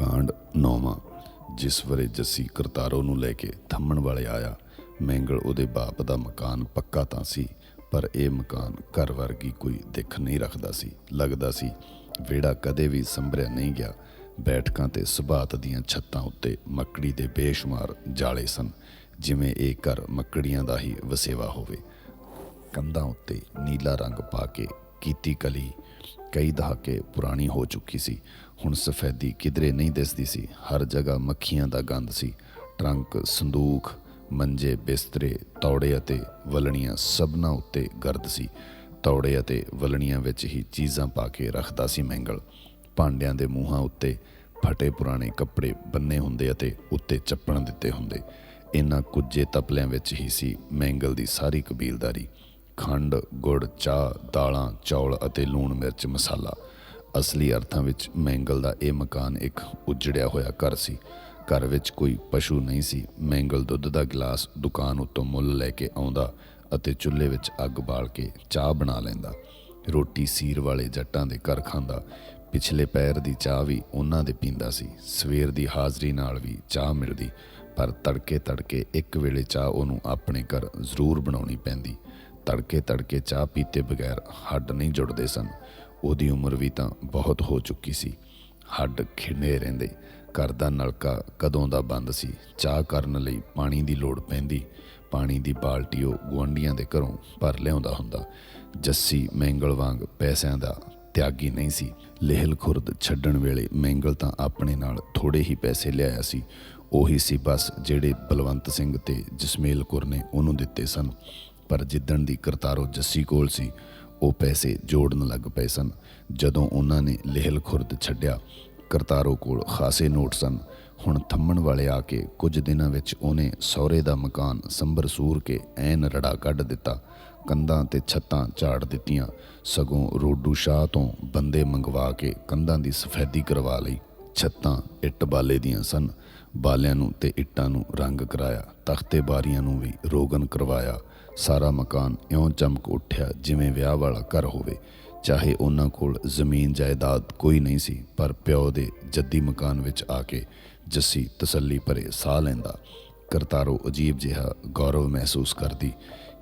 ਕਾਂਡ ਨੌਵਾਂ, ਜਿਸ ਵਰੇ ਜੱਸੀ ਕਰਤਾਰੋ ਨੂੰ ਲੈ ਕੇ ਥੰਮਣ ਵਾਲੇ ਆਇਆ। ਮੈਂਗਲ ਉਹਦੇ ਬਾਪ ਦਾ ਮਕਾਨ ਪੱਕਾ ਤਾਂ ਸੀ, ਪਰ ਇਹ ਮਕਾਨ ਘਰ ਵਰਗੀ ਕੋਈ ਦਿੱਖ ਨਹੀਂ ਰੱਖਦਾ ਸੀ। ਲੱਗਦਾ ਸੀ ਵਿਹੜਾ ਕਦੇ ਵੀ ਸੰਭਰਿਆ ਨਹੀਂ ਗਿਆ। ਬੈਠਕਾਂ ਤੇ ਸੁਭਾਤ ਦੀਆਂ ਛੱਤਾਂ ਉੱਤੇ ਮੱਕੜੀ ਦੇ ਬੇਸ਼ੁਮਾਰ ਜਾਲੇ ਸਨ, ਜਿਵੇਂ ਇਹ ਘਰ ਮੱਕੜੀਆਂ ਦਾ ਹੀ ਵਸੇਵਾ ਹੋਵੇ। ਕੰਧਾਂ ਉੱਤੇ ਨੀਲਾ ਰੰਗ ਪਾ ਕੇ ਕੀਤੀ ਕਲੀ ਕਈ ਦਹਾਕੇ ਪੁਰਾਣੀ ਹੋ ਚੁੱਕੀ ਸੀ। ਹੁਣ ਸਫੈਦੀ ਕਿਧਰੇ ਨਹੀਂ ਦਿਸਦੀ ਸੀ। ਹਰ ਜਗ੍ਹਾ ਮੱਖੀਆਂ ਦਾ ਗੰਧ ਸੀ। ਟਰੰਕ ਸੰਦੂਖ ਮੰਜੇ, ਬਿਸਤਰੇ, ਤੌੜੇ ਅਤੇ ਵਲਣੀਆਂ ਸਭਨਾਂ ਉੱਤੇ ਗਰਦ ਸੀ। ਤੌੜੇ ਅਤੇ ਵਲਣੀਆਂ ਵਿੱਚ ਹੀ ਚੀਜ਼ਾਂ ਪਾ ਕੇ ਰੱਖਦਾ ਸੀ ਮੈਂਗਲ। ਭਾਂਡਿਆਂ ਦੇ ਮੂੰਹਾਂ ਉੱਤੇ ਫਟੇ ਪੁਰਾਣੇ ਕੱਪੜੇ ਬੰਨੇ ਹੁੰਦੇ ਅਤੇ ਉੱਤੇ ਚੱਪਣ ਦਿੱਤੇ ਹੁੰਦੇ। ਇਨ੍ਹਾਂ ਕੁੱਜੇ ਤਪਲਿਆਂ ਵਿੱਚ ਹੀ ਸੀ ਮੈਂਗਲ ਦੀ ਸਾਰੀ ਕਬੀਲਦਾਰੀ। ਖੰਡ, ਗੁੜ, ਚਾਹ, ਦਾਲਾਂ, ਚੌਲ ਅਤੇ ਲੂਣ ਮਿਰਚ ਮਸਾਲਾ। ਅਸਲੀ ਅਰਥਾਂ ਵਿੱਚ ਮੈਂਗਲ ਦਾ ਇਹ ਮਕਾਨ ਇੱਕ ਉਜੜਿਆ ਹੋਇਆ ਘਰ ਸੀ। ਘਰ ਵਿੱਚ ਕੋਈ ਪਸ਼ੂ ਨਹੀਂ ਸੀ। ਮੈਂਗਲ ਦੁੱਧ ਦਾ ਗਲਾਸ ਦੁਕਾਨ ਉੱਤੋਂ ਮੁੱਲ ਲੈ ਕੇ ਆਉਂਦਾ ਅਤੇ ਚੁੱਲ੍ਹੇ ਵਿੱਚ ਅੱਗ ਬਾਲ ਕੇ ਚਾਹ ਬਣਾ ਲੈਂਦਾ। ਰੋਟੀ ਸੀਰ ਵਾਲੇ ਜੱਟਾਂ ਦੇ ਘਰ ਖਾਂਦਾ। ਪਿਛਲੇ ਪੈਰ ਦੀ ਚਾਹ ਵੀ ਉਹਨਾਂ ਦੇ ਪੀਂਦਾ ਸੀ। ਸਵੇਰ ਦੀ ਹਾਜ਼ਰੀ ਨਾਲ ਵੀ ਚਾਹ ਮਿਲਦੀ, ਪਰ ਤੜਕੇ ਤੜਕੇ ਇੱਕ ਵੇਲੇ ਚਾਹ ਉਹਨੂੰ ਆਪਣੇ ਘਰ ਜ਼ਰੂਰ ਬਣਾਉਣੀ ਪੈਂਦੀ। ਤੜਕੇ ਤੜਕੇ ਚਾਹ ਪੀਤੇ ਬਗੈਰ ਹੱਡ ਨਹੀਂ ਜੁੜਦੇ ਸਨ। ਉਹਦੀ ਉਮਰ ਵੀ ਤਾਂ ਬਹੁਤ ਹੋ ਚੁੱਕੀ ਸੀ। ਹੱਡ ਖਿੰਡੇ ਰਹਿੰਦੇ। ਘਰ ਦਾ ਨਲਕਾ ਕਦੋਂ ਦਾ ਬੰਦ ਸੀ? ਚਾਹ ਕਰਨ ਲਈ ਪਾਣੀ ਦੀ ਲੋੜ ਪੈਂਦੀ। ਪਾਣੀ ਦੀ ਬਾਲਟੀ ਉਹ ਗੁਆਂਢੀਆਂ ਦੇ ਘਰੋਂ ਭਰ ਲਿਆਉਂਦਾ ਹੁੰਦਾ। ਜੱਸੀ ਮੈਂਗਲ ਵਾਂਗ ਪੈਸਿਆਂ ਦਾ ਤਿਆਗੀ ਨਹੀਂ ਸੀ। ਲਹਿਲ ਖੁਰਦ ਛੱਡਣ ਵੇਲੇ ਮੈਂਗਲ ਤਾਂ ਆਪਣੇ ਨਾਲ ਥੋੜੇ ਹੀ ਪੈਸੇ ਲਿਆਇਆ ਸੀ। ਉਹੀ ਸੀ ਬਸ ਜਿਹੜੇ ਬਲਵੰਤ ਸਿੰਘ ਤੇ ਜਸਮੇਲ ਕੌਰ ਨੇ ਉਹਨੂੰ ਦਿੱਤੇ ਸਨ। ਪਰ ਜਿੱਦਣ ਦੀ ਕਰਤਾਰੋ ਜੱਸੀ ਕੋਲ ਸੀ ਉਹ ਪੈਸੇ ਜੋੜਨ ਲੱਗ ਪਏ ਸਨ। ਜਦੋਂ ਉਹਨਾਂ ਨੇ ਲਹਿਲ ਖੁਰਦ ਛੱਡਿਆ, ਕਰਤਾਰੋ ਕੋਲ ਖਾਸੇ ਨੋਟ ਸਨ। ਹੁਣ ਥੰਮਣ ਵਾਲੇ ਆ ਕੇ ਕੁਝ ਦਿਨਾਂ ਵਿੱਚ ਉਹਨੇ ਸਹੁਰੇ ਦਾ ਮਕਾਨ ਸੰਭਰ ਸੂਰ ਕੇ ਐਨ ਰੜਾ ਕੱਢ ਦਿੱਤਾ। ਕੰਧਾਂ ਤੇ ਛੱਤਾਂ ਝਾੜ ਦਿੱਤੀਆਂ। ਸਗੋਂ ਰੋਡੂ ਸ਼ਾਹ ਤੋਂ ਬੰਦੇ ਮੰਗਵਾ ਕੇ ਕੰਧਾਂ ਦੀ ਸਫੈਦੀ ਕਰਵਾ ਲਈ। ਛੱਤਾਂ ਇੱਟ ਬਾਲੇ ਦੀਆਂ ਸਨ। ਬਾਲਿਆਂ ਨੂੰ ਤੇ ਇੱਟਾਂ ਨੂੰ ਰੰਗ ਕਰਾਇਆ। ਤਖਤੇ ਬਾਰੀਆਂ ਨੂੰ ਵੀ ਰੋਗਨ ਕਰਵਾਇਆ। ਸਾਰਾ ਮਕਾਨ ਇਉਂ ਚਮਕ ਉੱਠਿਆ ਜਿਵੇਂ ਵਿਆਹ ਵਾਲਾ ਘਰ ਹੋਵੇ। ਚਾਹੇ ਉਹਨਾਂ ਕੋਲ ਜ਼ਮੀਨ ਜਾਇਦਾਦ ਕੋਈ ਨਹੀਂ ਸੀ, ਪਰ ਪਿਓ ਦੇ ਜੱਦੀ ਮਕਾਨ ਵਿੱਚ ਆ ਕੇ ਜੱਸੀ ਤਸੱਲੀ ਭਰੇ ਸਾਹ ਲੈਂਦਾ। ਕਰਤਾਰੋ ਅਜੀਬ ਜਿਹਾ ਗੌਰਵ ਮਹਿਸੂਸ ਕਰਦੀ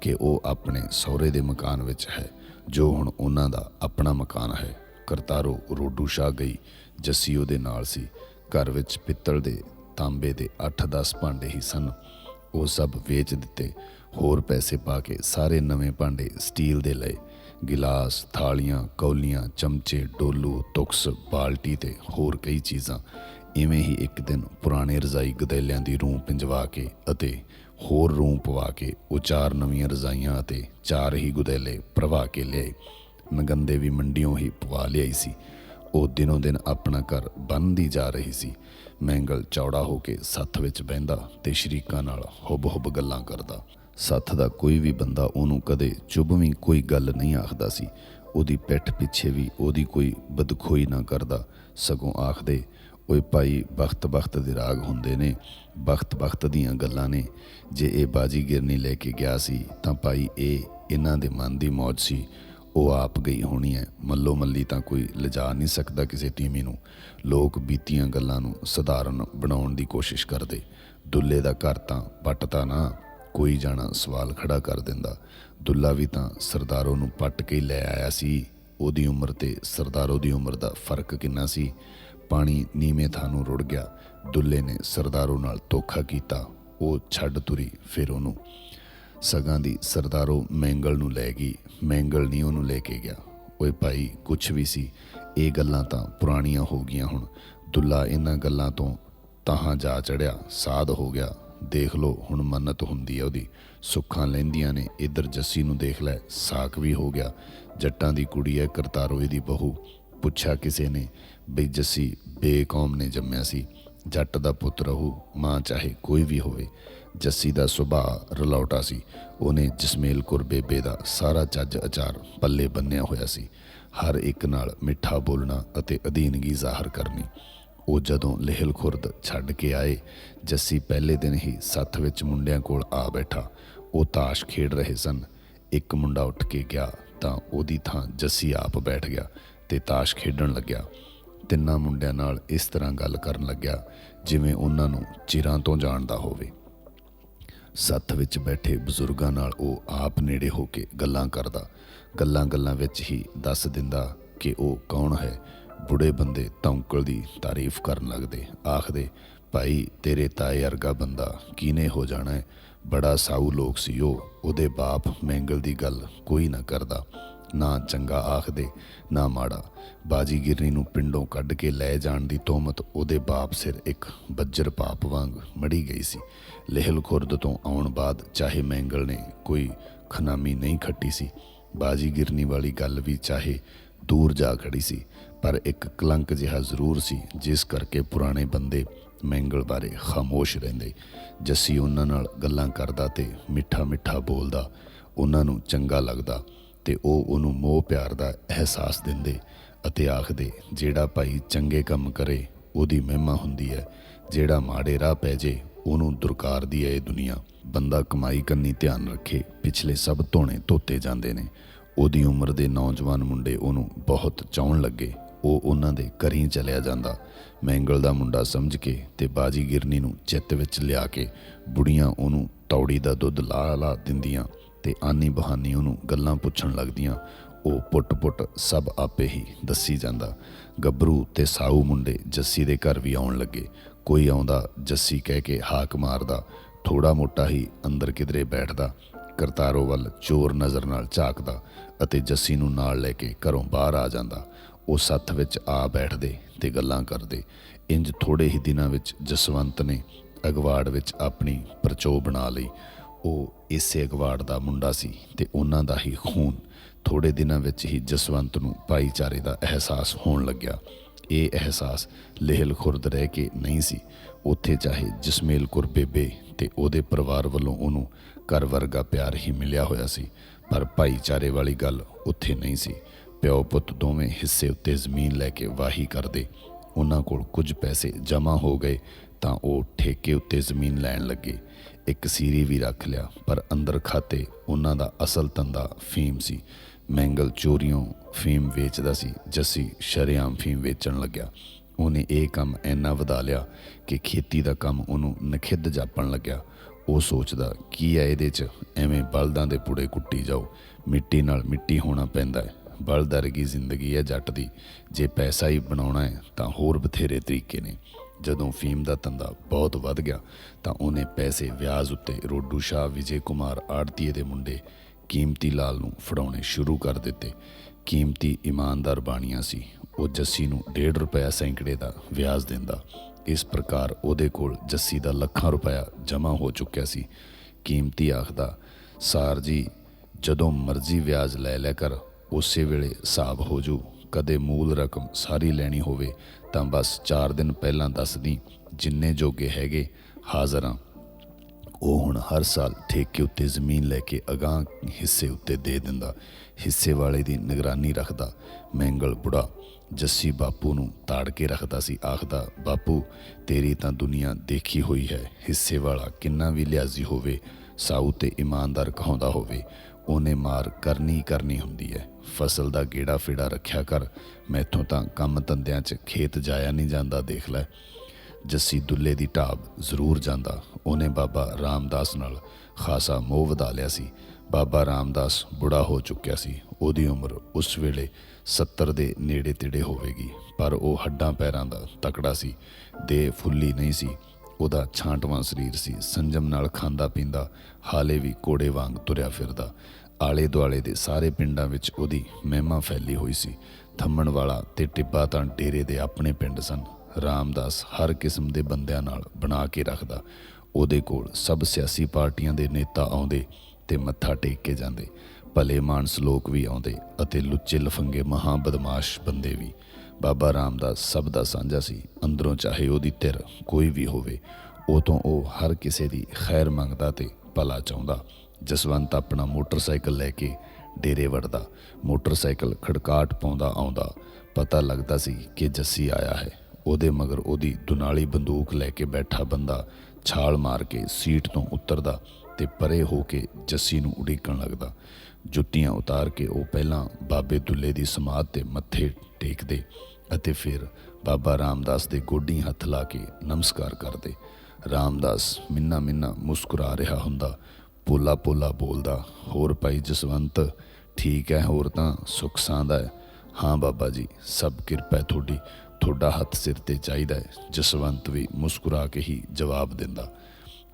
ਕਿ ਉਹ ਆਪਣੇ ਸਹੁਰੇ ਦੇ ਮਕਾਨ ਵਿੱਚ ਹੈ, ਜੋ ਹੁਣ ਉਹਨਾਂ ਦਾ ਆਪਣਾ ਮਕਾਨ ਹੈ। ਕਰਤਾਰੋ ਰੋਡੂ ਸ਼ਾਹ ਗਈ, ਜੱਸੀ ਉਹਦੇ ਨਾਲ ਸੀ। ਘਰ ਵਿੱਚ ਪਿੱਤਲ ਦੇ ਤਾਂਬੇ ਦੇ 8-10 ਭਾਂਡੇ ਹੀ ਸਨ। ਉਹ ਸਭ ਵੇਚ ਦਿੱਤੇ। ਹੋਰ ਪੈਸੇ ਪਾ ਕੇ ਸਾਰੇ ਨਵੇਂ ਭਾਂਡੇ ਸਟੀਲ ਦੇ ਲਏ। ਗਿਲਾਸ, ਥਾਲੀਆਂ, ਕੌਲੀਆਂ, ਚਮਚੇ, ਡੋਲੂ, ਤੁਕਸ, ਬਾਲਟੀ ਤੇ ਹੋਰ ਕਈ ਚੀਜ਼ਾਂ। ਇਵੇਂ ਹੀ ਇੱਕ ਦਿਨ ਪੁਰਾਣੇ ਰਜ਼ਾਈ ਗਦੈਲਿਆਂ ਦੀ ਰੂੰ ਪਿੰਜਵਾ ਕੇ ਅਤੇ ਹੋਰ ਰੂੰ ਪਵਾ ਕੇ ਉਹ ਚਾਰ ਨਵੀਆਂ ਰਜ਼ਾਈਆਂ ਅਤੇ ਚਾਰ ਹੀ ਗੁਦੈਲੇ ਪ੍ਰਵਾ ਕੇ ਲਿਆਏ। ਨਗੰਦੇ ਵੀ ਮੰਡੀੋਂ ਹੀ ਪਵਾ ਲਿਆਈ ਸੀ। ਉਹ ਦਿਨੋਂ ਦਿਨ ਆਪਣਾ ਘਰ ਬੰਨਦੀ ਜਾ ਰਹੀ ਸੀ। ਮੈਂਗਲ ਚੌੜਾ ਹੋ ਕੇ ਸੱਥ ਵਿੱਚ ਬਹਿੰਦਾ ਤੇ ਸ਼ਰੀਕਾਂ ਨਾਲ ਹੁਬ-ਹੁਬ ਗੱਲਾਂ ਕਰਦਾ। ਸੱਥ ਦਾ ਕੋਈ ਵੀ ਬੰਦਾ ਉਹਨੂੰ ਕਦੇ ਚੁਭਵੀਂ ਕੋਈ ਗੱਲ ਨਹੀਂ ਆਖਦਾ ਸੀ। ਉਹਦੀ ਪਿੱਠ ਪਿੱਛੇ ਵੀ ਉਹਦੀ ਕੋਈ ਬਦਖੋਈ ਨਾ ਕਰਦਾ। ਸਗੋਂ ਆਖਦੇ, ਓਏ ਭਾਈ ਵਕਤ ਵਕਤ ਦੇ ਰਾਗ ਹੁੰਦੇ ਨੇ ਵਕਤ ਵਕਤ ਦੀਆਂ ਗੱਲਾਂ ਨੇ। ਜੇ ਇਹ ਬਾਜ਼ੀ ਗਿਰਨੀ ਲੈ ਕੇ ਗਿਆ ਸੀ, ਤਾਂ ਭਾਈ ਇਹ ਇਹਨਾਂ ਦੇ ਮਨ ਦੀ ਮੌਜ ਸੀ। ਉਹ ਆਪ ਗਈ ਹੋਣੀ ਹੈ ਮੱਲੋ ਮੱਲੀ ਤਾਂ ਕੋਈ ਲਿਜਾ ਨਹੀਂ ਸਕਦਾ ਕਿਸੇ ਟੀਮੀ ਨੂੰ। ਲੋਕ ਬੀਤੀਆਂ ਗੱਲਾਂ ਨੂੰ ਸਧਾਰਨ ਬਣਾਉਣ ਦੀ ਕੋਸ਼ਿਸ਼ ਕਰਦੇ। ਦੁੱਲੇ ਦਾ ਘਰ ਤਾਂ ਪੱਟਤਾ ਨਾ। ਕੋਈ ਜਾਣਾ ਸਵਾਲ ਖੜਾ ਕਰ ਦਿੰਦਾ। ਦੁੱਲਾ ਵੀ ਤਾਂ ਸਰਦਾਰੋ ਨੂੰ ਪੱਟ ਕੇ ਲੈ ਆਇਆ ਸੀ। ਉਹਦੀ ਉਮਰ ਤੇ ਸਰਦਾਰੋ ਦੀ ਉਮਰ ਦਾ ਫ਼ਰਕ ਕਿੰਨਾ ਸੀ? ਪਾਣੀ ਨੀਵੇਂ ਥਾਂ ਨੂੰ ਰੁੜ ਗਿਆ। ਦੁੱਲੇ ਨੇ ਸਰਦਾਰੋ ਨਾਲ ਧੋਖਾ ਕੀਤਾ। ਉਹ ਛੱਡ ਤੁਰੀ ਫਿਰ ਉਹਨੂੰ। ਸਗਾਂ ਦੀ ਸਰਦਾਰੋ ਮੈਂਗਲ ਨੂੰ ਲੈ ਗਈ। ਮੈਂਗਲ ਨਹੀਂ ਉਹਨੂੰ ਲੈ ਕੇ ਗਿਆ। ਓਏ ਭਾਈ, ਕੁਛ ਵੀ ਸੀ। ਇਹ ਗੱਲਾਂ ਤਾਂ ਪੁਰਾਣੀਆਂ ਹੋ ਗਈਆਂ ਹੁਣ। ਦੁੱਲਾ ਇਹਨਾਂ ਗੱਲਾਂ ਤੋਂ ਤਾਹਾਂ ਜਾ ਚੜਿਆ। ਸਾਧ ਹੋ ਗਿਆ। ਦੇਖ ਲਓ, ਹੁਣ ਮੰਨਤ ਹੁੰਦੀ ਹੈ ਉਹਦੀ। ਸੁੱਖਾਂ ਲੈਂਦੀਆਂ ਨੇ, ਇੱਧਰ ਜੱਸੀ ਨੂੰ ਦੇਖ ਲੈ, ਸਾਕ ਵੀ ਹੋ ਗਿਆ। ਜੱਟਾਂ ਦੀ ਕੁੜੀ ਹੈ ਕਰਤਾਰੋਏ ਦੀ ਬਹੂ। ਪੁੱਛਿਆ ਕਿਸੇ ਨੇ, ਬਈ ਜੱਸੀ ਬੇਕੌਮ ਨੇ ਜੰਮਿਆ ਸੀ। ਜੱਟ ਦਾ ਪੁੱਤ ਰਹੂ, ਮਾਂ ਚਾਹੇ ਕੋਈ ਵੀ ਹੋਵੇ। ਜੱਸੀ ਦਾ ਸੁਭਾਅ ਰਲੌਟਾ ਸੀ। ਉਹਨੇ ਜਸਮੇਲ ਕੁਰ ਬੇਬੇ ਦਾ ਸਾਰਾ ਚੱਜ ਅਚਾਰ ਪੱਲੇ ਬੰਨਿਆ ਹੋਇਆ ਸੀ। ਹਰ ਇੱਕ ਨਾਲ ਮਿੱਠਾ ਬੋਲਣਾ ਅਤੇ ਅਧੀਨਗੀ ਜ਼ਾਹਰ ਕਰਨੀ। ਉਹ ਜਦੋਂ ਲਹਿਲ ਖੁਰਦ ਛੱਡ ਕੇ ਆਏ, ਜੱਸੀ ਪਹਿਲੇ ਦਿਨ ਹੀ ਸੱਥ ਵਿੱਚ ਮੁੰਡਿਆਂ ਕੋਲ ਆ ਬੈਠਾ। ਉਹ ਤਾਸ਼ ਖੇਡ ਰਹੇ ਸਨ। ਇੱਕ ਮੁੰਡਾ ਉੱਠ ਕੇ ਗਿਆ ਤਾਂ ਉਹਦੀ ਥਾਂ ਜੱਸੀ ਆਪ ਬੈਠ ਗਿਆ ਤੇ ਤਾਸ਼ ਖੇਡਣ ਲੱਗਿਆ। ਤਿੰਨਾਂ ਮੁੰਡਿਆਂ ਨਾਲ ਇਸ ਤਰ੍ਹਾਂ ਗੱਲ ਕਰਨ ਲੱਗਿਆ ਜਿਵੇਂ ਉਹਨਾਂ ਨੂੰ ਚਿਰਾਂ ਤੋਂ ਜਾਣਦਾ ਹੋਵੇ। ਸੱਥ ਵਿੱਚ ਬੈਠੇ ਬਜ਼ੁਰਗਾਂ ਨਾਲ ਉਹ ਆਪ ਨੇੜੇ ਹੋ ਕੇ ਗੱਲਾਂ ਕਰਦਾ। ਗੱਲਾਂ ਗੱਲਾਂ ਵਿੱਚ ਹੀ ਦੱਸ ਦਿੰਦਾ ਕਿ ਉਹ ਕੌਣ ਹੈ ਬੁੜੇ ਬੰਦੇ ਤੌਂਕਲ ਦੀ ਤਾਰੀਫ ਕਰਨ ਲੱਗਦੇ। ਆਖਦੇ, ਭਾਈ, ਤੇਰੇ ਤਾਏ ਵਰਗਾ ਬੰਦਾ ਕਿਨੇ ਹੋ ਜਾਣਾ ਹੈ? ਬੜਾ ਸਾਊ ਲੋਕ ਸੀ ਉਹ। ਉਹਦੇ ਬਾਪ ਮੈਂਗਲ ਦੀ ਗੱਲ ਕੋਈ ਨਾ ਕਰਦਾ। ਨਾ ਚੰਗਾ ਆਖਦੇ, ਨਾ ਮਾੜਾ। ਬਾਜੀ ਗਿਰਨੀ ਨੂੰ ਪਿੰਡੋਂ ਕੱਢ ਕੇ ਲੈ ਜਾਣ ਦੀ ਤੋਮਤ ਉਹਦੇ ਬਾਪ ਸਿਰ ਇੱਕ ਬੱਜਰ ਪਾਪ ਵਾਂਗ ਮੜੀ ਗਈ ਸੀ। ਲਹਿਲ ਖੁਰਦ ਤੋਂ ਆਉਣ ਬਾਅਦ ਚਾਹੇ ਮੈਂਗਲ ਨੇ ਕੋਈ ਖਨਾਮੀ ਨਹੀਂ ਖੱਟੀ ਸੀ। ਬਾਜੀ ਗਿਰਨੀ ਵਾਲੀ ਗੱਲ ਵੀ ਚਾਹੇ ਦੂਰ ਜਾ ਖੜੀ ਸੀ। ਪਰ ਇੱਕ ਕਲੰਕ ਜਿਹਾ ਜ਼ਰੂਰ ਸੀ, ਜਿਸ ਕਰਕੇ ਪੁਰਾਣੇ ਬੰਦੇ ਮੈਂਗਲ ਬਾਰੇ ਖਾਮੋਸ਼ ਰਹਿੰਦੇ। ਜੱਸੀ ਉਹਨਾਂ ਨਾਲ ਗੱਲਾਂ ਕਰਦਾ ਤੇ ਮਿੱਠਾ ਮਿੱਠਾ ਬੋਲਦਾ, ਉਹਨਾਂ ਨੂੰ ਚੰਗਾ ਲੱਗਦਾ ਤੇ ਉਹ ਉਹਨੂੰ ਮੋਹ ਪਿਆਰ ਦਾ ਅਹਿਸਾਸ ਦਿੰਦੇ ਅਤੇ ਆਖਦੇ, ਜਿਹੜਾ ਭਾਈ ਚੰਗੇ ਕੰਮ ਕਰੇ, ਉਹਦੀ ਮਹਿਮਾ ਹੁੰਦੀ ਹੈ। ਜਿਹੜਾ ਮਾੜੇ ਰਾਹ ਪੈ ਜੇ, ਉਹਨੂੰ ਦੁਰਕਾਰਦੀ ਹੈ ਇਹ ਦੁਨੀਆ। ਬੰਦਾ ਕਮਾਈ ਕਰਨੀ ਧਿਆਨ ਰੱਖੇ, ਪਿਛਲੇ ਸਭ ਧੋਣੇ ਧੋਤੇ ਜਾਂਦੇ ਨੇ। ਉਹਦੀ ਉਮਰ ਦੇ ਨੌਜਵਾਨ ਮੁੰਡੇ ਉਹਨੂੰ ਬਹੁਤ ਚਾਹਣ ਲੱਗੇ। ਉਹ ਉਹਨਾਂ ਦੇ ਘਰੀਂ ਚਲਿਆ ਜਾਂਦਾ। ਮੈਂਗਲ ਦਾ ਮੁੰਡਾ ਸਮਝ ਕੇ ਤੇ ਬਾਜੀ ਗਿਰਨੀ ਨੂੰ ਚਿੱਤ ਵਿੱਚ ਲਿਆ ਕੇ ਬੁੜੀਆਂ ਉਹਨੂੰ ਤੌੜੀ ਦਾ ਦੁੱਧ ਲਾ ਲਾ ਦਿੰਦੀਆਂ ਤੇ ਆਨੀ ਬਹਾਨੀ ਉਹਨੂੰ ਗੱਲਾਂ ਪੁੱਛਣ ਲੱਗਦੀਆਂ। ਉਹ ਪੁੱਟ-ਪੁੱਟ ਸਭ ਆਪੇ ਹੀ ਦੱਸੀ ਜਾਂਦਾ। ਗੱਭਰੂ ਤੇ ਸਾਊ ਮੁੰਡੇ ਜੱਸੀ ਦੇ ਘਰ ਵੀ ਆਉਣ ਲੱਗੇ। ਕੋਈ ਆਉਂਦਾ ਜੱਸੀ ਕਹਿ ਕੇ ਹਾਕ ਮਾਰਦਾ। ਥੋੜਾ ਮੋਟਾ ਹੀ ਅੰਦਰ ਕਿਧਰੇ ਬੈਠਦਾ। ਕਰਤਾਰੋ ਵੱਲ ਚੋਰ ਨਜ਼ਰ ਨਾਲ ਝਾਕਦਾ ਅਤੇ ਜੱਸੀ ਨੂੰ ਨਾਲ ਲੈ ਕੇ ਘਰੋਂ ਬਾਹਰ ਆ ਜਾਂਦਾ। ਉਹ ਸੱਥ ਵਿੱਚ ਆ ਬੈਠਦੇ ਤੇ ਗੱਲਾਂ ਕਰਦੇ। ਇੰਜ ਥੋੜੇ ਹੀ ਦਿਨਾਂ ਵਿੱਚ ਜਸਵੰਤ ਨੇ ਅਗਵਾੜ ਵਿੱਚ ਆਪਣੀ ਪਰਚੋ ਬਣਾ ਲਈ। ਉਹ ਇਸੇ ਅਗਵਾੜ ਦਾ ਮੁੰਡਾ ਸੀ ਤੇ ਉਹਨਾਂ ਦਾ ਹੀ ਖੂਨ ਥੋੜੇ ਦਿਨਾਂ ਵਿੱਚ ਹੀ ਜਸਵੰਤ ਨੂੰ ਭਾਈਚਾਰੇ ਦਾ ਅਹਿਸਾਸ ਹੋਣ ਲੱਗਿਆ। ਇਹ ਅਹਿਸਾਸ ਲਹਿਲ ਖੁਰਦ ਰਹਿ ਕੇ ਨਹੀਂ ਸੀ। ਉੱਥੇ ਚਾਹੇ ਜਸਮੇਲ ਕੁਰ ਬੇਬੇ ਤੇ ਉਹਦੇ ਪਰਿਵਾਰ ਵੱਲੋਂ ਉਹਨੂੰ ਘਰ ਵਰਗਾ ਪਿਆਰ ਹੀ ਮਿਲਿਆ ਹੋਇਆ ਸੀ, ਪਰ ਭਾਈਚਾਰੇ ਵਾਲੀ ਗੱਲ ਉੱਥੇ ਨਹੀਂ ਸੀ। ਪਿਓ ਪੁੱਤ ਦੋਵੇਂ ਹਿੱਸੇ ਉੱਤੇ ਜ਼ਮੀਨ ਲੈ ਕੇ ਵਾਹੀ ਕਰਦੇ। ਉਹਨਾਂ ਕੋਲ ਕੁਝ ਪੈਸੇ ਜਮ੍ਹਾਂ ਹੋ ਗਏ ਤਾਂ ਉਹ ਠੇਕੇ ਉੱਤੇ ਜ਼ਮੀਨ ਲੈਣ ਲੱਗੇ। ਇੱਕ ਸੀਰੀ ਵੀ ਰੱਖ ਲਿਆ, ਪਰ ਅੰਦਰ ਖਾਤੇ ਉਹਨਾਂ ਦਾ ਅਸਲ ਧੰਦਾ ਫੀਮ ਸੀ। ਮੈਂਗਲ ਚੋਰੀਆਂ ਫੀਮ ਵੇਚਦਾ ਸੀ, ਜੱਸੀ ਸ਼ਰੇਆਮ ਫੀਮ ਵੇਚਣ ਲੱਗਿਆ। ਉਹਨੇ ਇਹ ਕੰਮ ਇੰਨਾ ਵਧਾ ਲਿਆ ਕਿ ਖੇਤੀ ਦਾ ਕੰਮ ਉਹਨੂੰ ਨਖਿੱਧ ਜਾਪਣ ਲੱਗਿਆ। ਉਹ ਸੋਚਦਾ, ਕੀ ਹੈ ਇਹਦੇ 'ਚ? ਐਵੇਂ ਬਲਦਾਂ ਦੇ ਪੁੜੇ ਕੁੱਟੀ ਜਾਓ। ਮਿੱਟੀ ਨਾਲ ਮਿੱਟੀ ਹੋਣਾ ਪੈਂਦਾ ਹੈ। ਬਲਦ ਵਰਗੀ ਜ਼ਿੰਦਗੀ ਹੈ ਜੱਟ ਦੀ। ਜੇ ਪੈਸਾ ਹੀ ਬਣਾਉਣਾ ਹੈ ਤਾਂ ਹੋਰ ਬਥੇਰੇ ਤਰੀਕੇ ਨੇ। ਜਦੋਂ ਫੀਮ ਦਾ ਧੰਦਾ ਬਹੁਤ ਵੱਧ ਗਿਆ ਤਾਂ ਉਹਨੇ ਪੈਸੇ ਵਿਆਜ ਉੱਤੇ ਰੋਡੂ ਸ਼ਾਹ ਵਿਜੇ ਕੁਮਾਰ ਆੜਤੀਏ ਦੇ ਮੁੰਡੇ ਕੀਮਤੀ ਲਾਲ ਨੂੰ ਫੜਾਉਣੇ ਸ਼ੁਰੂ ਕਰ ਦਿੱਤੇ। ਕੀਮਤੀ ਇਮਾਨਦਾਰ ਬਾਣੀਆਂ ਸੀ। ਉਹ ਜੱਸੀ ਨੂੰ 1.5 ਰੁਪਇਆ ਸੈਂਕੜੇ ਦਾ ਵਿਆਜ ਦਿੰਦਾ। ਇਸ ਪ੍ਰਕਾਰ ਉਹਦੇ ਕੋਲ ਜੱਸੀ ਦਾ ਲੱਖਾਂ ਰੁਪਇਆ ਜਮ੍ਹਾਂ ਹੋ ਚੁੱਕਿਆ ਸੀ। ਕੀਮਤੀ ਆਖਦਾ, ਸਾਰ ਜੀ, ਜਦੋਂ ਮਰਜ਼ੀ ਵਿਆਜ ਲੈ ਲੈ ਕਰ ਉਸੇ ਵੇਲੇ ਹਿਸਾਬ ਹੋ ਜੂ ਕਦੇ ਮੂਲ ਰਕਮ ਸਾਰੀ ਲੈਣੀ ਹੋਵੇ, ਤਾਂ ਬਸ 4 ਦਿਨ ਪਹਿਲਾਂ ਦੱਸ ਦੀ ਜਿੰਨੇ ਜੋਗੇ ਹੈਗੇ, ਹਾਜ਼ਰ ਹਾਂ ਉਹ ਹੁਣ ਹਰ ਸਾਲ ਠੇਕੇ ਉੱਤੇ ਜ਼ਮੀਨ ਲੈ ਕੇ ਅਗਾਂਹ ਹਿੱਸੇ ਉੱਤੇ ਦੇ ਦਿੰਦਾ। ਹਿੱਸੇ ਵਾਲੇ ਦੀ ਨਿਗਰਾਨੀ ਰੱਖਦਾ ਮੈਂਗਲ ਬੁੜਾ, ਜੱਸੀ ਬਾਪੂ ਨੂੰ ਤਾੜ ਕੇ ਰੱਖਦਾ ਸੀ, ਆਖਦਾ, ਬਾਪੂ, ਤੇਰੀ ਤਾਂ ਦੁਨੀਆ ਦੇਖੀ ਹੋਈ ਹੈ, ਹਿੱਸੇ ਵਾਲਾ ਕਿੰਨਾ ਵੀ ਲਿਆਜ਼ੀ ਹੋਵੇ, ਸਾਊ ਤੇ ਇਮਾਨਦਾਰ ਕਹਾਉਂਦਾ ਹੋਵੇ, ਉਹਨੇ ਮਾਰ ਕਰਨੀ ਕਰਨੀ ਹੁੰਦੀ ਹੈ। ਫਸਲ ਦਾ ਗੇੜਾ ਫੇੜਾ ਰੱਖਿਆ ਕਰ। ਮੈਥੋਂ ਤਾਂ ਕੰਮ ਧੰਦਿਆਂ 'ਚ ਖੇਤ ਜਾਇਆ ਨਹੀਂ ਜਾਂਦਾ, ਦੇਖ ਲੈ। ਜੱਸੀ ਦੁੱਲੇ ਦੀ ਢਾਬ ਜ਼ਰੂਰ ਜਾਂਦਾ। ਉਹਨੇ ਬਾਬਾ ਰਾਮਦਾਸ ਨਾਲ ਖਾਸਾ ਮੋਹ ਵਧਾ ਲਿਆ ਸੀ। ਬਾਬਾ ਰਾਮਦਾਸ ਬੁੜਾ ਹੋ ਚੁੱਕਿਆ ਸੀ। ਉਹਦੀ ਉਮਰ ਉਸ ਵੇਲੇ 70 ਦੇ ਨੇੜੇ ਤੇੜੇ ਹੋਵੇਗੀ, ਪਰ ਉਹ ਹੱਡਾਂ ਪੈਰਾਂ ਦਾ ਤਕੜਾ ਸੀ। ਦੇ ਫੁੱਲੀ ਨਹੀਂ ਸੀ। ਉਹਦਾ ਛਾਂਟਵਾਂ ਸਰੀਰ ਸੀ, ਸੰਜਮ ਨਾਲ ਖਾਂਦਾ ਪੀਂਦਾ, ਹਾਲੇ ਵੀ ਕੋੜੇ ਵਾਂਗ ਤੁਰਿਆ ਫਿਰਦਾ। ਆਲੇ ਦੁਆਲੇ ਦੇ ਸਾਰੇ ਪਿੰਡਾਂ ਵਿੱਚ ਉਹਦੀ ਮਹਿਮਾ ਫੈਲੀ ਹੋਈ ਸੀ। ਥੰਮਣ ਵਾਲਾ ਤੇ ਟਿੱਬਾ ਤਾਂ ਡੇਰੇ ਦੇ ਆਪਣੇ ਪਿੰਡ ਸਨ। ਰਾਮਦਾਸ ਹਰ ਕਿਸਮ ਦੇ ਬੰਦਿਆਂ ਨਾਲ ਬਣਾ ਕੇ ਰੱਖਦਾ। ਉਹਦੇ ਕੋਲ ਸਭ ਸਿਆਸੀ ਪਾਰਟੀਆਂ ਦੇ ਨੇਤਾ ਆਉਂਦੇ ਤੇ ਮੱਥਾ ਟੇਕ ਕੇ ਜਾਂਦੇ। ਭਲੇ ਮਾਨਸ ਲੋਕ ਵੀ ਆਉਂਦੇ ਅਤੇ ਲੁੱਚੇ ਲਫੰਗੇ ਮਹਾ ਬਦਮਾਸ਼ ਬੰਦੇ ਵੀ। ਬਾਬਾ ਰਾਮਦਾਸ ਸਭ ਦਾ ਸਾਂਝਾ ਸੀ। ਅੰਦਰੋਂ ਚਾਹੇ ਉਹਦੀ ਧਿਰ ਕੋਈ ਵੀ ਹੋਵੇ, ਉਹ ਤੋਂ ਉਹ ਹਰ ਕਿਸੇ ਦੀ ਖੈਰ ਮੰਗਦਾ ਤੇ ਭਲਾ ਚਾਹੁੰਦਾ। ਜਸਵੰਤ ਆਪਣਾ ਮੋਟਰਸਾਈਕਲ ਲੈ ਕੇ ਡੇਰੇ ਵੜਦਾ ਮੋਟਰਸਾਈਕਲ ਖੜਕਾਟ ਪਾਉਂਦਾ ਆਉਂਦਾ। ਪਤਾ ਲੱਗਦਾ ਸੀ ਕਿ ਜੱਸੀ ਆਇਆ ਹੈ। ਉਹਦੇ ਮਗਰ ਉਹਦੀ ਦੁਨਾਲੀ ਬੰਦੂਕ ਲੈ ਕੇ ਬੈਠਾ ਬੰਦਾ ਛਾਲ ਮਾਰ ਕੇ ਸੀਟ ਤੋਂ ਉਤਰਦਾ ਤੇ ਪਰੇ ਹੋ ਕੇ ਜੱਸੀ ਨੂੰ ਉਡੀਕਣ ਲੱਗਦਾ। ਜੁੱਤੀਆਂ ਉਤਾਰ ਕੇ ਉਹ ਪਹਿਲਾਂ ਬਾਬੇ ਦੁੱਲੇ ਦੀ ਸਮਾਧ ਤੇ ਮੱਥੇ ਟੇਕਦੇ ਅਤੇ ਫਿਰ ਬਾਬਾ ਰਾਮਦਾਸ ਦੇ ਗੋਡੀ ਹੱਥ ਲਾ ਕੇ ਨਮਸਕਾਰ ਕਰਦੇ। ਰਾਮਦਾਸ ਮਿੰਨਾ ਮਿੰਨਾ ਮੁਸਕਰਾ ਰਿਹਾ ਹੁੰਦਾ। ਪੋਲਾ ਪੋਲਾ ਬੋਲਦਾ, ਹੋਰ ਭਾਈ ਜਸਵੰਤ, ਠੀਕ ਹੈ ਹੋਰ ਤਾਂ? ਸੁੱਖ ਸਾਂਦਾ ਹੈ ਹਾਂ ਬਾਬਾ ਜੀ, ਸਭ ਕਿਰਪਾ ਤੁਹਾਡੀ। ਤੁਹਾਡਾ ਹੱਥ ਸਿਰ ਤੇ ਚਾਹੀਦਾ ਹੈ ਜਸਵੰਤ ਵੀ ਮੁਸਕਰਾ ਕੇ ਹੀ ਜਵਾਬ ਦਿੰਦਾ।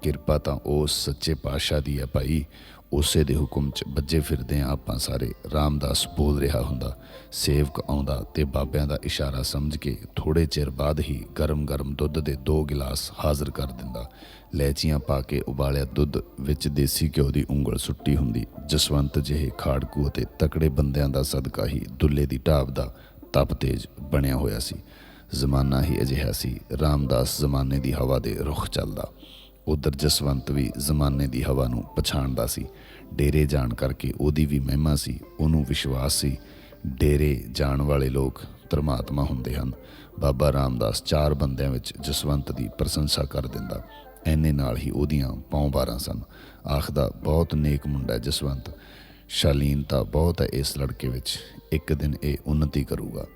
ਕਿਰਪਾ ਤਾਂ ਉਸ ਸੱਚੇ ਪਾਤਸ਼ਾਹ ਦੀ ਹੈ ਭਾਈ। ਉਸੇ ਦੇ ਹੁਕਮ 'ਚ ਵੱਜੇ ਫਿਰਦੇ ਆ ਆਪਾਂ ਸਾਰੇ। ਰਾਮਦਾਸ ਬੋਲ ਰਿਹਾ ਹੁੰਦਾ, ਸੇਵਕ ਆਉਂਦਾ ਤੇ ਬਾਬਿਆਂ ਦਾ ਇਸ਼ਾਰਾ ਸਮਝ ਕੇ ਥੋੜੇ ਚਿਰ ਬਾਅਦ ਹੀ ਗਰਮ-ਗਰਮ ਦੁੱਧ ਦੇ ਦੋ ਗਿਲਾਸ ਹਾਜ਼ਰ ਕਰ ਦਿੰਦਾ। ਲੈਚੀਆਂ ਪਾ ਕੇ ਉਬਾਲਿਆ ਦੁੱਧ ਵਿੱਚ ਦੇਸੀ ਘਿਓ ਦੀ ਉਂਗਲ ਸੁੱਟੀ ਹੁੰਦੀ। ਜਸਵੰਤ ਜਿਹੇ ਖਾੜਕੂ ਅਤੇ ਤਕੜੇ ਬੰਦਿਆਂ ਦਾ ਸਦਕਾ ਹੀ ਦੁੱਲੇ ਦੀ ਢਾਬ ਦਾ ਤਪ ਤੇਜ ਬਣਿਆ ਹੋਇਆ ਸੀ। ਜ਼ਮਾਨਾ ਹੀ ਅਜਿਹਾ ਸੀ, ਰਾਮਦਾਸ ਜ਼ਮਾਨੇ ਦੀ ਹਵਾ ਦੇ ਰੁਖ ਚੱਲਦਾ। ਉਧਰ ਜਸਵੰਤ ਵੀ ਜ਼ਮਾਨੇ ਦੀ ਹਵਾ ਨੂੰ ਪਛਾਣਦਾ ਸੀ। ਡੇਰੇ ਜਾਣ ਕਰਕੇ ਉਹਦੀ ਵੀ ਮਹਿਮਾ ਸੀ, ਉਹਨੂੰ ਵਿਸ਼ਵਾਸ ਸੀ, ਡੇਰੇ ਜਾਣ ਵਾਲੇ ਲੋਕ ਧਰਮਾਤਮਾ ਹੁੰਦੇ ਹਨ। ਬਾਬਾ ਰਾਮਦਾਸ ਚਾਰ ਬੰਦਿਆਂ ਵਿੱਚ ਜਸਵੰਤ ਦੀ ਪ੍ਰਸ਼ੰਸਾ ਕਰ ਦਿੰਦਾ। ਐਨੇ ਨਾਲ ਹੀ ਉਹਦੀਆਂ ਪੌਂ ਬਾਰਾਂ ਸਨ। ਆਖਦਾ ਬਹੁਤ ਨੇਕ ਮੁੰਡਾ ਜਸਵੰਤ। ਸ਼ਾਲੀਨਤਾ ਬਹੁਤ ਹੈ ਇਸ ਲੜਕੇ ਵਿੱਚ। ਇੱਕ ਦਿਨ ਇਹ ਉન્નਤੀ ਕਰੂਗਾ।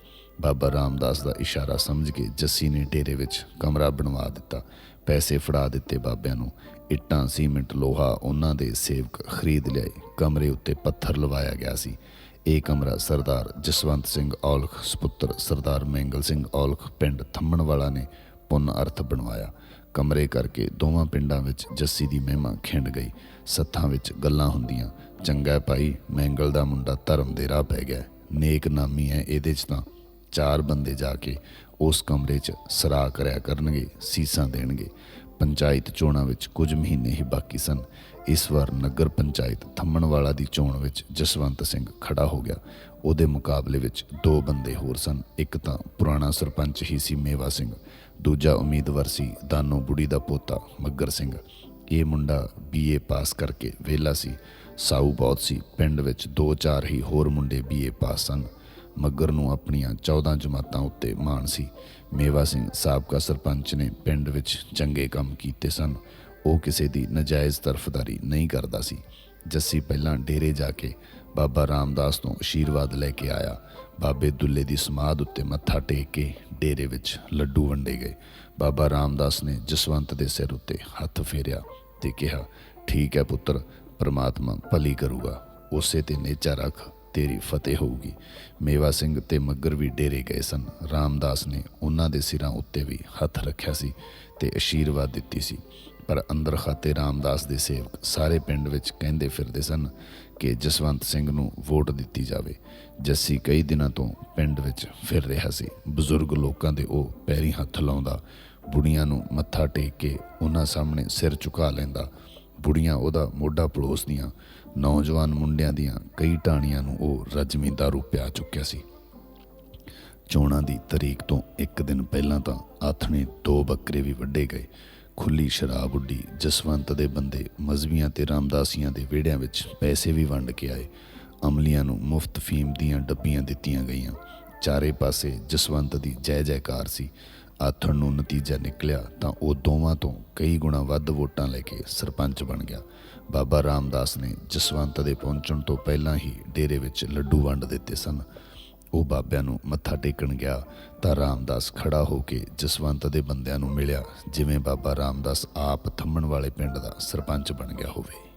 ਬਾਬਾ ਰਾਮਦਾਸ ਦਾ ਇਸ਼ਾਰਾ ਸਮਝ ਕੇ ਜੱਸੀ ਨੇ ਡੇਰੇ ਵਿੱਚ ਕਮਰਾ ਬਣਵਾ ਦਿੱਤਾ। ਪੈਸੇ ਫੜਾ ਦਿੱਤੇ ਬਾਬਿਆਂ ਨੂੰ। ਇੱਟਾਂ, ਸੀਮੈਂਟ, ਲੋਹਾ ਉਹਨਾਂ ਦੇ ਸੇਵਕ ਖਰੀਦ ਲਿਆਏ। ਕਮਰੇ ਉੱਤੇ ਪੱਥਰ ਲਵਾਇਆ ਗਿਆ ਸੀ। ਇਹ ਕਮਰਾ ਸਰਦਾਰ ਜਸਵੰਤ ਸਿੰਘ ਔਲਖ, ਸੁਪੁੱਤਰ ਸਰਦਾਰ ਮੈਂਗਲ ਸਿੰਘ ਔਲਖ, ਪਿੰਡ ਥੰਮਣ ਵਾਲਾ ਨੇ ਪੁੰਨ ਅਰਥ ਬਣਵਾਇਆ। ਕਮਰੇ ਕਰਕੇ ਦੋਵਾਂ ਪਿੰਡਾਂ ਵਿੱਚ ਜੱਸੀ ਦੀ ਮਹਿਮਾ ਖਿੰਡ ਗਈ। ਸੱਥਾਂ ਵਿੱਚ ਗੱਲਾਂ ਹੁੰਦੀਆਂ, ਚੰਗਾ ਭਾਈ, ਮੈਂਗਲ ਦਾ ਮੁੰਡਾ ਧਰਮ ਦੇ ਰਾਹ ਪੈ ਗਿਆ। ਨੇਕ ਨਾਮੀ ਹੈ ਇਹਦੇ 'ਚ ਤਾਂ। ਚਾਰ ਬੰਦੇ ਜਾ ਕੇ ਉਸ ਕਮਰੇ 'ਚ ਸਰਾ ਕਰਿਆ ਕਰਨਗੇ, ਸੀਸਾਂ ਦੇਣਗੇ। ਪੰਚਾਇਤ ਚੋਣਾਂ ਵਿੱਚ ਕੁਝ ਮਹੀਨੇ ਹੀ ਬਾਕੀ ਸਨ। ਇਸ ਵਾਰ ਨਗਰ ਪੰਚਾਇਤ ਥੰਮਣਵਾਲਾ ਦੀ ਚੋਣ ਵਿੱਚ ਜਸਵੰਤ ਸਿੰਘ ਖੜਾ ਹੋ ਗਿਆ। ਉਹਦੇ ਮੁਕਾਬਲੇ ਵਿੱਚ ਦੋ ਬੰਦੇ ਹੋਰ ਸਨ। ਇੱਕ ਤਾਂ ਪੁਰਾਣਾ ਸਰਪੰਚ ਹੀ ਸੀ ਮੇਵਾ ਸਿੰਘ। ਦੂਜਾ ਉਮੀਦਵਾਰ ਸੀ ਦਾਨੋ ਬੁੜੀ ਦਾ ਪੋਤਾ ਮੱਗਰ ਸਿੰਘ। ਇਹ ਮੁੰਡਾ ਬੀਏ ਪਾਸ ਕਰਕੇ ਵਿਹਲਾ ਸੀ। ਸਾਊ ਬਹੁਤ ਸੀ। ਪਿੰਡ ਵਿੱਚ ਦੋ ਚਾਰ ਹੀ ਹੋਰ ਮੁੰਡੇ ਬੀਏ ਪਾਸ ਸਨ। ਮੱਗਰ ਨੂੰ ਆਪਣੀਆਂ 14 ਜਮਾਤਾਂ ਉੱਤੇ ਮਾਣ ਸੀ। ਮੇਵਾ ਸਿੰਘ ਸਾਬਕਾ ਸਰਪੰਚ ਨੇ ਪਿੰਡ ਵਿੱਚ ਚੰਗੇ ਕੰਮ ਕੀਤੇ ਸਨ। ਉਹ ਕਿਸੇ ਦੀ ਨਜਾਇਜ਼ ਤਰਫਦਾਰੀ ਨਹੀਂ ਕਰਦਾ ਸੀ। ਜੱਸੀ ਪਹਿਲਾਂ ਡੇਰੇ ਜਾ ਕੇ ਬਾਬਾ ਰਾਮਦਾਸ ਤੋਂ ਆਸ਼ੀਰਵਾਦ ਲੈ ਕੇ ਆਇਆ। ਬਾਬੇ ਦੁੱਲੇ ਦੀ ਸਮਾਧ ਉੱਤੇ ਮੱਥਾ ਟੇਕ ਕੇ ਡੇਰੇ ਵਿੱਚ ਲੱਡੂ ਵੰਡੇ ਗਏ। ਬਾਬਾ ਰਾਮਦਾਸ ਨੇ ਜਸਵੰਤ ਦੇ ਸਿਰ ਉੱਤੇ ਹੱਥ ਫੇਰਿਆ ਤੇ ਕਿਹਾ, ਠੀਕ ਹੈ ਪੁੱਤਰ, ਪ੍ਰਮਾਤਮਾ ਭਲੀ ਕਰੂਗਾ। ਉਸੇ ਤੇ ਨੇਚਾ ਰੱਖ ਤੇਰੀ ਫਤਿਹ ਹੋਊਗੀ। ਮੇਵਾ ਸਿੰਘ ਤੇ ਮੱਗਰ ਵੀ ਡੇਰੇ ਗਏ ਸਨ। ਰਾਮਦਾਸ ਨੇ ਉਹਨਾਂ ਦੇ ਸਿਰਾਂ ਉੱਤੇ ਵੀ ਹੱਥ ਰੱਖਿਆ ਸੀ ਤੇ ਆਸ਼ੀਰਵਾਦ ਦਿੱਤੀ ਸੀ। ਪਰ ਅੰਦਰ ਖਾਤੇ ਰਾਮਦਾਸ ਦੇ ਸੇਵਕ ਸਾਰੇ ਪਿੰਡ ਵਿੱਚ ਕਹਿੰਦੇ ਫਿਰਦੇ ਸਨ ਕਿ ਜਸਵੰਤ ਸਿੰਘ ਨੂੰ ਵੋਟ ਦਿੱਤੀ ਜਾਵੇ। ਜੱਸੀ ਕਈ ਦਿਨਾਂ ਤੋਂ ਪਿੰਡ ਵਿੱਚ ਫਿਰ ਰਿਹਾ ਸੀ। ਬਜ਼ੁਰਗ ਲੋਕਾਂ ਦੇ ਉਹ ਪੈਰੀ ਹੱਥ ਲਾਉਂਦਾ, ਬੁੜੀਆਂ ਨੂੰ ਮੱਥਾ ਟੇਕ ਕੇ ਉਹਨਾਂ ਸਾਹਮਣੇ ਸਿਰ ਝੁਕਾ ਲੈਂਦਾ। ਬੁੜੀਆਂ ਉਹਦਾ ਮੋਢਾ ਪਲੋਸਦੀਆਂ ਨੌਜਵਾਨ ਮੁੰਡਿਆਂ ਦੀਆਂ ਕਈ ਟਾਣੀਆਂ ਨੂੰ ਉਹ ਰਜਮੀ ਦਾਰੂ ਪਿਆ ਚੁੱਕਿਆ ਸੀ। ਚੋਣਾਂ ਦੀ ਤਰੀਕ ਤੋਂ ਇੱਕ ਦਿਨ ਪਹਿਲਾਂ ਤਾਂ ਆਥਣੇ ਦੋ ਬੱਕਰੇ ਵੀ ਵੱਢੇ ਗਏ। ਖੁੱਲੀ ਸ਼ਰਾਬ ਉੱਡੀ, ਜਸਵੰਤ ਦੇ ਬੰਦੇ ਮਜ਼ਬੀਆਂ ਤੇ ਰਾਮਦਾਸੀਆਂ ਦੇ ਵਿਹੜਿਆਂ ਵਿੱਚ ਪੈਸੇ ਵੀ ਵੰਡ ਕੇ ਆਏ। ਅਮਲੀਆਂ ਨੂੰ ਮੁਫਤ ਫੀਮ ਦੀਆਂ ਡੱਬੀਆਂ ਦਿੱਤੀਆਂ ਗਈਆਂ। ਚਾਰੇ ਪਾਸੇ ਜਸਵੰਤ ਦੀ ਜੈ ਜੈਕਾਰ ਸੀ। ਆਥਣ ਨੂੰ ਨਤੀਜਾ ਨਿਕਲਿਆ ਤਾਂ ਉਹ ਦੋਵਾਂ ਤੋਂ ਕਈ ਗੁਣਾ ਵੱਧ ਵੋਟਾਂ ਲੈ ਕੇ ਸਰਪੰਚ ਬਣ ਗਿਆ। ਬਾਬਾ ਰਾਮਦਾਸ ਨੇ ਜਸਵੰਤ ਦੇ ਪਹੁੰਚਣ ਤੋਂ ਪਹਿਲਾਂ ਹੀ ਡੇਰੇ ਵਿੱਚ ਲੱਡੂ ਵੰਡ ਦਿੱਤੇ ਸਨ। ਉਹ ਬਾਬਿਆਂ ਨੂੰ ਮੱਥਾ ਟੇਕਣ ਗਿਆ ਤਾਂ ਰਾਮਦਾਸ ਖੜਾ ਹੋ ਕੇ ਜਸਵੰਤ ਦੇ ਬੰਦਿਆਂ ਨੂੰ ਮਿਲਿਆ, ਜਿਵੇਂ ਬਾਬਾ ਰਾਮਦਾਸ ਆਪ ਥੰਮਣ ਵਾਲੇ ਪਿੰਡ ਦਾ ਸਰਪੰਚ ਬਣ ਗਿਆ ਹੋਵੇ।